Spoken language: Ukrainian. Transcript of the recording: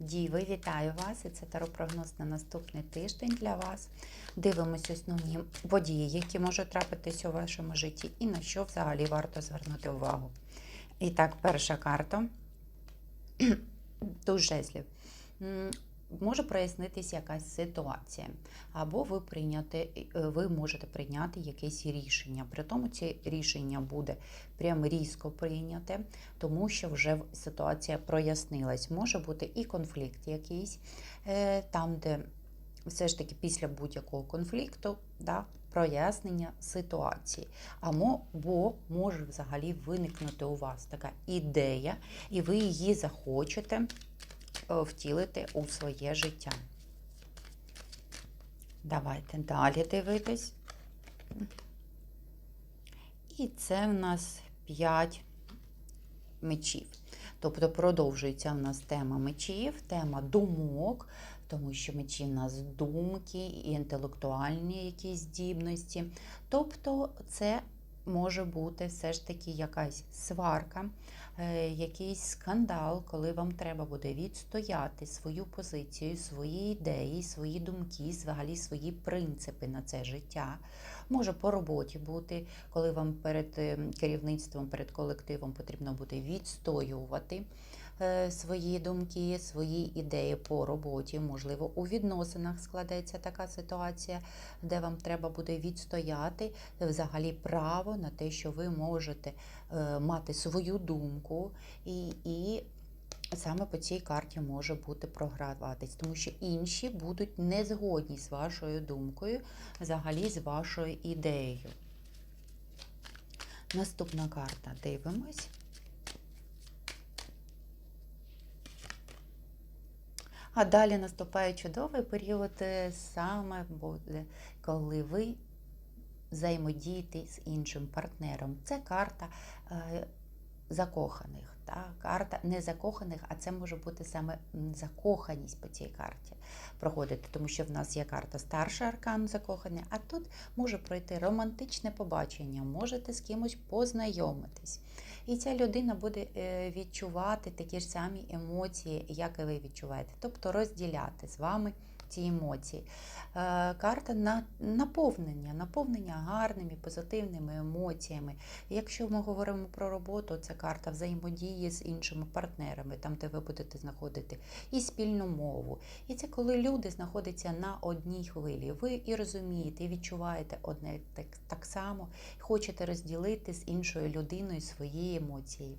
Діви, вітаю вас! І це таропрогноз на наступний тиждень для вас. Дивимося основні події, які можуть трапитись у вашому житті, і на що взагалі варто звернути увагу. І так, перша карта. Дуже жезлів. Може прояснитись якась ситуація, або ви прийняти, е, ви можете прийняти якесь рішення. При тому це рішення буде прям різко прийняте, тому що вже ситуація прояснилась. Може бути і конфлікт якийсь, е, там, де все ж таки після будь-якого конфлікту да, прояснення ситуації. Або бо може взагалі виникнути у вас така ідея, і ви її захочете втілити у своє життя. Давайте далі дивитись. І це в нас 5 мечів. Тобто продовжується в нас тема мечів, тема думок, тому що мечі в нас думки і інтелектуальні якісь здібності. Тобто це може бути все ж таки якась сварка, е, якийсь скандал, коли вам треба буде відстояти свою позицію, свої ідеї, свої думки, взагалі свої принципи на це життя. Може по роботі бути, коли вам перед е, керівництвом, перед колективом потрібно буде відстоювати свої думки, свої ідеї по роботі. Можливо, у відносинах складеться така ситуація, де вам треба буде відстояти е, взагалі право на те, що ви можете е, мати свою думку і. і Саме по цій карті може бути програватись, тому що інші будуть не згодні з вашою думкою, взагалі з вашою ідеєю. Наступна карта. Дивимось. А далі наступає чудовий період, е, саме буде, коли ви взаємодієте з іншим партнером. Це карта е, закоханих. Та? Карта не закоханих, а це може бути саме закоханість по цій карті проходити, тому що в нас є карта старший аркан закоханий, а тут може пройти романтичне побачення, можете з кимось познайомитись. І ця людина буде е, відчувати такі ж самі емоції, як і ви відчуваєте, тобто розділяти з вами ці емоції. Е, Карта на наповнення, наповнення гарними, позитивними емоціями. Якщо ми говоримо про роботу, це карта взаємодії з іншими партнерами, там, де ви будете знаходити і спільну мову. І це коли люди знаходяться на одній хвилі. Ви і розумієте, і відчуваєте одне так, так само, хочете розділити з іншою людиною свої емоції.